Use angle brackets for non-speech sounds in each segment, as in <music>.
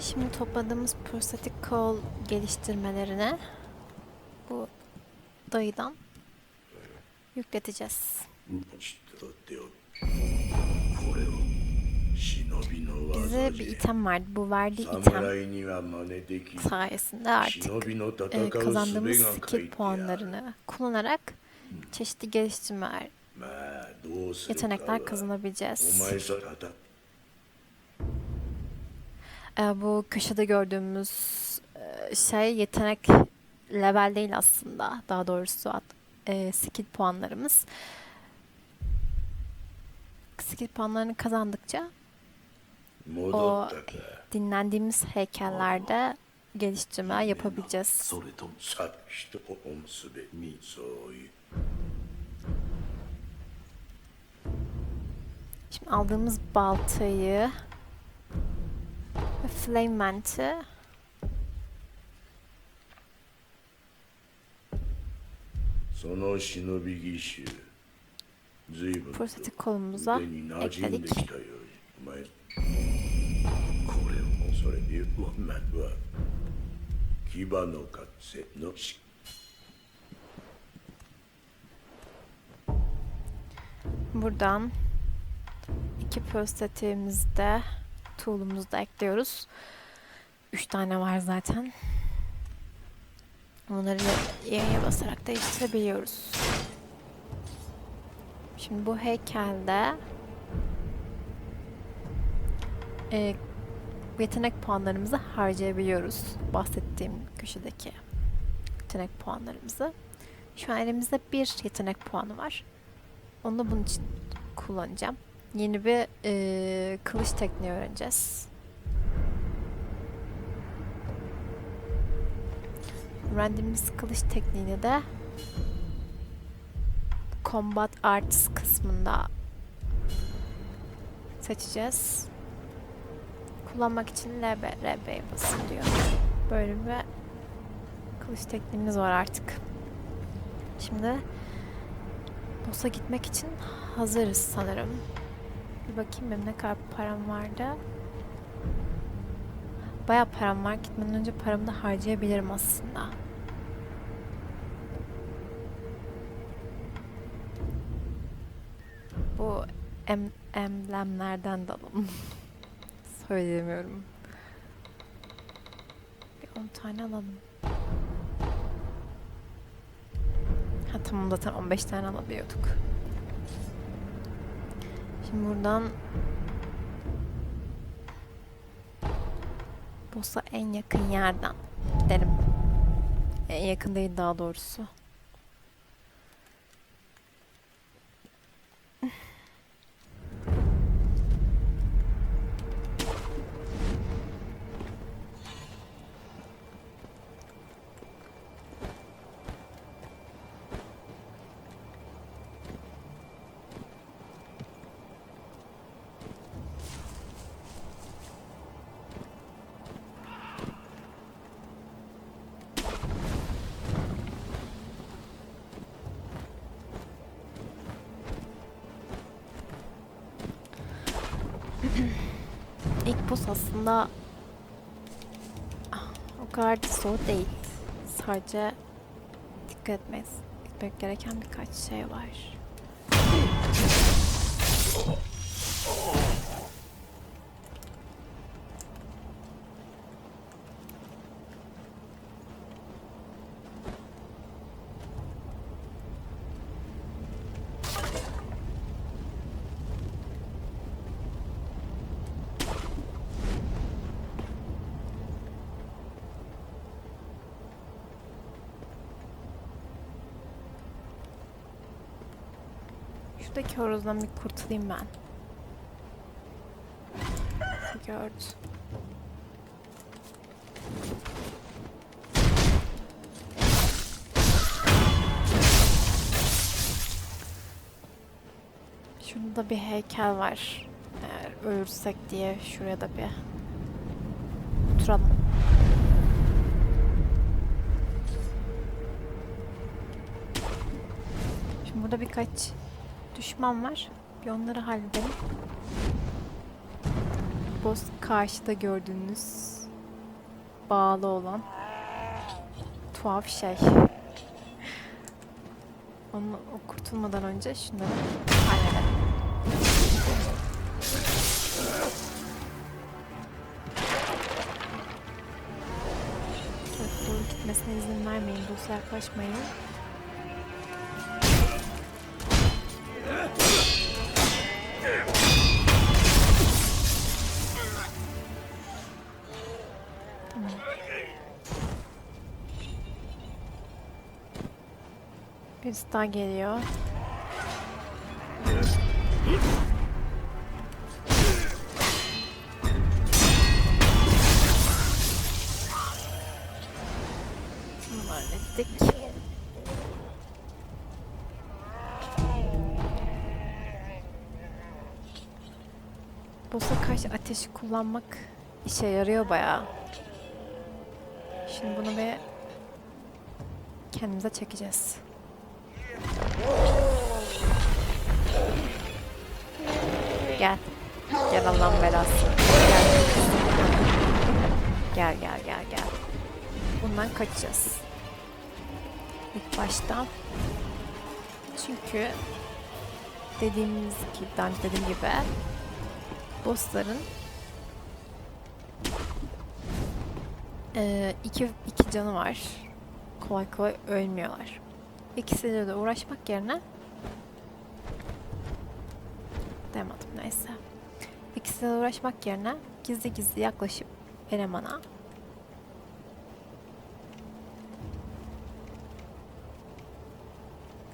Şimdi topladığımız prostatik kol geliştirmelerine bu dayıdan yükleteceğiz. Bize bir item vardı. Bu verdiği item sayesinde artık e, kazandığımız skill puanlarını kullanarak çeşitli geliştirme yetenekler kazanabileceğiz. Ee, bu köşede gördüğümüz e, şey yetenek level değil aslında. Daha doğrusu at, e, skill puanlarımız. Skill puanlarını kazandıkça o dinlendiğimiz heykellerde geliştirme yapabileceğiz. Şimdi aldığımız baltayı Flame Manti. Sono shinobi gishi. Fırsatı kolumuza ekledik. Buradan iki prostatimizi tool'umuzu da ekliyoruz. Üç tane var zaten. Onları yaya basarak değiştirebiliyoruz. Şimdi bu heykelde e, yetenek puanlarımızı harcayabiliyoruz. Bahsettiğim köşedeki yetenek puanlarımızı. Şu an elimizde bir yetenek puanı var. Onu bunun için kullanacağım. Yeni bir eee, kılıç tekniği öğreneceğiz. Öğrendiğimiz kılıç tekniğini de Combat Arts kısmında seçeceğiz. Kullanmak için LB, RB'ye basılıyor. Böyle bir kılıç tekniğimiz var artık. Şimdi Boss'a gitmek için hazırız sanırım. Bir bakayım benim ne kadar param vardı. Baya param var. Gitmeden önce paramı da harcayabilirim aslında. Bu em emblemlerden de alalım. <laughs> Söyleyemiyorum. Bir 10 tane alalım. Ha tamam zaten 15 tane alabiliyorduk. Şimdi buradan Boss'a en yakın yerden gidelim. En yakın değil daha doğrusu. Boss aslında ah, o kadar da zor değil. Sadece dikkat etmek gereken birkaç şey var. Şuradaki horozdan bir kurtulayım ben. Gördü. Şurada bir heykel var. Eğer ölürsek diye şuraya da bir oturalım. Şimdi burada birkaç düşman var. Bir onları halledelim. Boss karşıda gördüğünüz bağlı olan tuhaf şey. Onu o kurtulmadan önce şunları halledelim. Evet, doğru gitmesine izin vermeyin. Dosta yaklaşmayın. Birisi daha geliyor. Bunu hallettik. Boss'a karşı ateşi kullanmak işe yarıyor bayağı. Şimdi bunu bir kendimize çekeceğiz. Gel. Gel Allah'ın belası. Gel. Gel gel gel gel. Bundan kaçacağız. İlk başta. Çünkü dediğimiz gibi, daha dediğim gibi bossların eee, iki, iki canı var. Kolay kolay ölmüyorlar. İkisiyle de uğraşmak yerine demedim neyse. İkisiyle uğraşmak yerine gizli gizli yaklaşıp elemana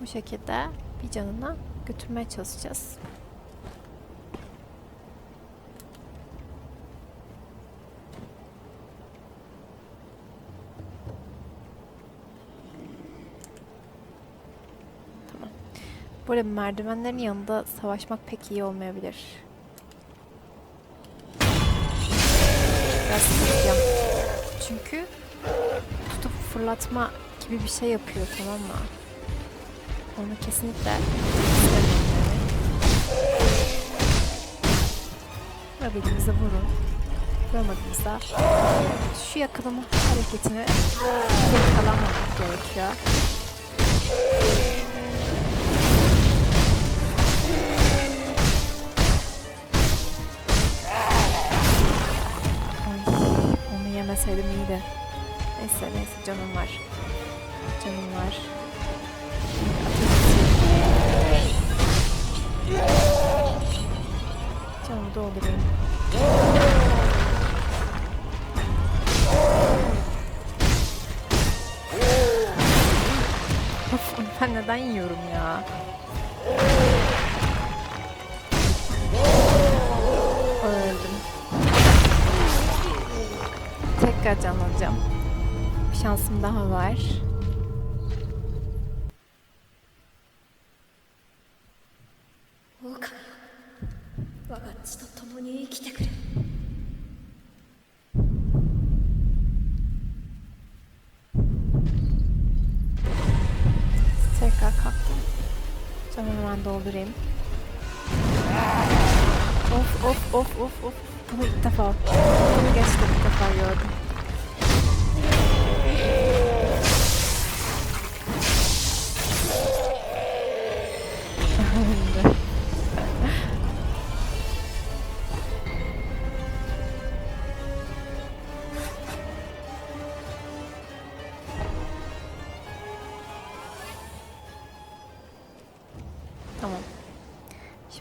bu şekilde bir canına götürmeye çalışacağız. Tamam. Böyle merdivenlerin yanında savaşmak pek iyi olmayabilir. Biraz sıkacağım. Çünkü tutup fırlatma gibi bir şey yapıyor tamam mı? Onu kesinlikle. Vurabildiğinizde vurun. Vuramadığınızda şu yakalama hareketini yakalanmamak gerekiyor. Yemeseydim iyiydi. Neyse neyse canım var. Canım var. Canımı doldurayım. Ben neden yiyorum ya? dikkatli anlatacağım. Bir şansım daha var. Tekrar kalktım. Camı hemen doldurayım. Of of of of of. Bunu ilk defa. Bunu geçti ilk defa gördüm.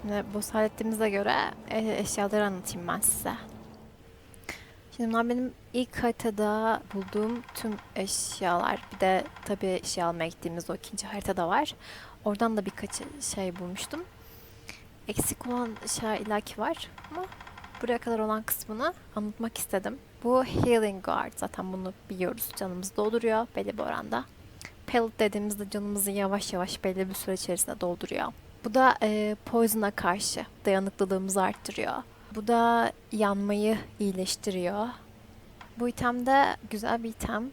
Şimdi boss hallettiğimize göre e- eşyaları anlatayım ben size. Şimdi bunlar benim ilk haritada bulduğum tüm eşyalar. Bir de tabii şey almaya gittiğimiz o ikinci haritada var. Oradan da birkaç şey bulmuştum. Eksik olan şey illaki var ama buraya kadar olan kısmını anlatmak istedim. Bu Healing Guard zaten bunu biliyoruz. Canımızı dolduruyor belli bir oranda. Pellet dediğimizde canımızı yavaş yavaş belli bir süre içerisinde dolduruyor. Bu da e, poison'a karşı dayanıklılığımızı arttırıyor. Bu da yanmayı iyileştiriyor. Bu item de güzel bir item.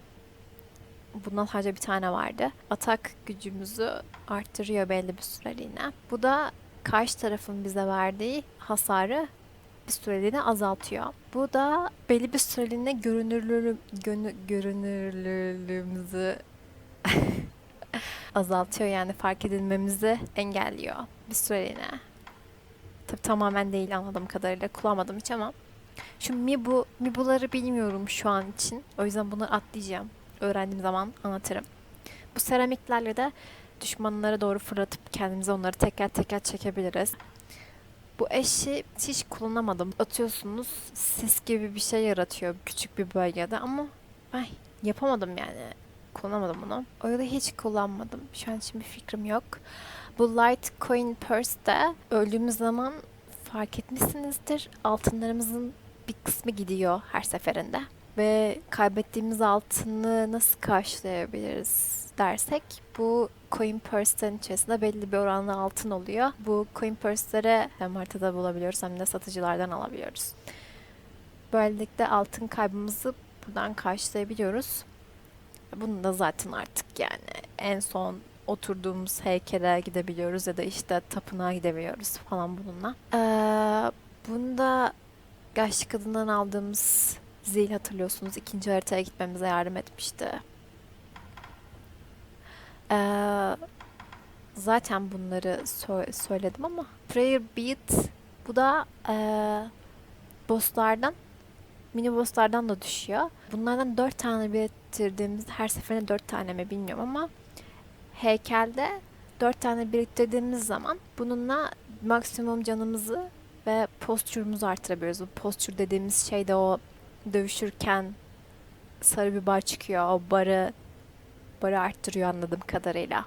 Bundan sadece bir tane vardı. Atak gücümüzü arttırıyor belli bir süreliğine. Bu da karşı tarafın bize verdiği hasarı bir süreliğine azaltıyor. Bu da belli bir süreliğine görünürlüğü, görünürlüğümüzü azaltıyor yani fark edilmemizi engelliyor bir süreliğine. Tabi tamamen değil anladığım kadarıyla kullanmadım hiç ama şu Mibu, Mibu'ları bilmiyorum şu an için. O yüzden bunu atlayacağım. Öğrendiğim zaman anlatırım. Bu seramiklerle de düşmanlara doğru fırlatıp kendimize onları teker teker çekebiliriz. Bu eşi hiç kullanamadım. Atıyorsunuz sis gibi bir şey yaratıyor küçük bir bölgede ama ay yapamadım yani. Kullanamadım bunu. O yüzden hiç kullanmadım. Şu an için bir fikrim yok. Bu Litecoin Purse de öldüğümüz zaman fark etmişsinizdir. Altınlarımızın bir kısmı gidiyor her seferinde. Ve kaybettiğimiz altını nasıl karşılayabiliriz dersek bu coin purse'lerin içerisinde belli bir oranlı altın oluyor. Bu coin purse'leri hem haritada bulabiliyoruz hem de satıcılardan alabiliyoruz. Böylelikle altın kaybımızı buradan karşılayabiliyoruz. Bunu da zaten artık yani en son oturduğumuz heykele gidebiliyoruz ya da işte tapınağa gidebiliyoruz falan bununla. Ee, bunda yaşlı kadından aldığımız zil hatırlıyorsunuz ikinci haritaya gitmemize yardım etmişti. Ee, zaten bunları sö- söyledim ama Prayer Beat bu da ee, bosslardan mini bosslardan da düşüyor. Bunlardan dört tane biriktirdiğimiz her seferinde dört tane mi bilmiyorum ama heykelde dört tane biriktirdiğimiz zaman bununla maksimum canımızı ve postürümüzü artırabiliyoruz. Bu postür dediğimiz şey de o dövüşürken sarı bir bar çıkıyor. O barı barı arttırıyor anladığım kadarıyla.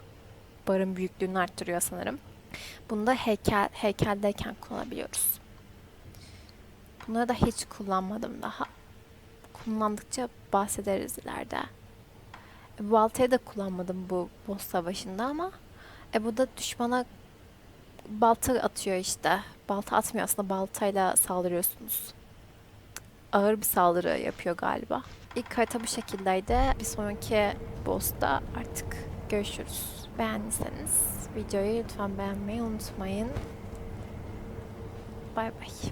Barın büyüklüğünü arttırıyor sanırım. Bunu da heykel, heykeldeyken kullanabiliyoruz. Bunları da hiç kullanmadım daha. Kullandıkça bahsederiz ileride. E, baltayı da kullanmadım bu boss savaşında ama e, bu da düşmana balta atıyor işte. Balta atmıyor aslında baltayla saldırıyorsunuz. Ağır bir saldırı yapıyor galiba. İlk harita bu şekildeydi. Bir sonraki boss'ta artık görüşürüz. Beğendiyseniz videoyu lütfen beğenmeyi unutmayın. Bay bay.